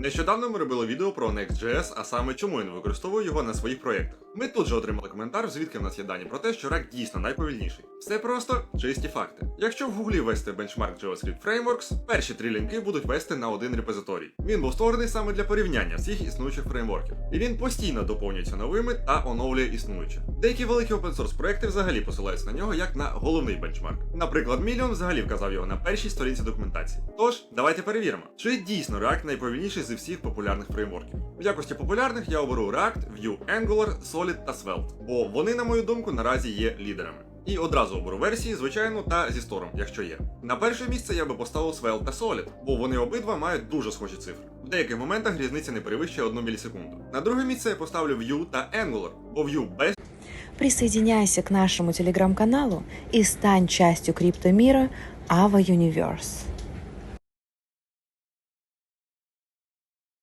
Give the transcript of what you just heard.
Нещодавно ми робили відео про Next.js, а саме чому я не використовую його на своїх проєктах. Ми тут же отримали коментар, звідки в нас є дані про те, що React дійсно найповільніший. Все просто чисті факти. Якщо в гуглі ввести бенчмарк JavaScript Frameworks, перші три лінки будуть вести на один репозиторій. Він був створений саме для порівняння всіх існуючих фреймворків, і він постійно доповнюється новими та оновлює існуючі. Деякі великі open-source проекти взагалі посилаються на нього як на головний бенчмарк. Наприклад, Million взагалі вказав його на першій сторінці документації. Тож, давайте перевіримо, чи дійсно React найповільніший зі всіх популярних фреймворків. В якості популярних я оберу React, Vue, Angular, Solid та Svelte, бо вони, на мою думку, наразі є лідерами. І одразу оберу версії, звичайно, та зі стором, якщо є. На перше місце я би поставив Svelte та Solid, бо вони обидва мають дуже схожі цифри. В деяких моментах різниця не перевищує 1 мілісекунду. На друге місце я поставлю Vue та Angular, бо Vue без Присоединяйся к нашему телеграм-каналу и стань частью криптомира Ava Universe.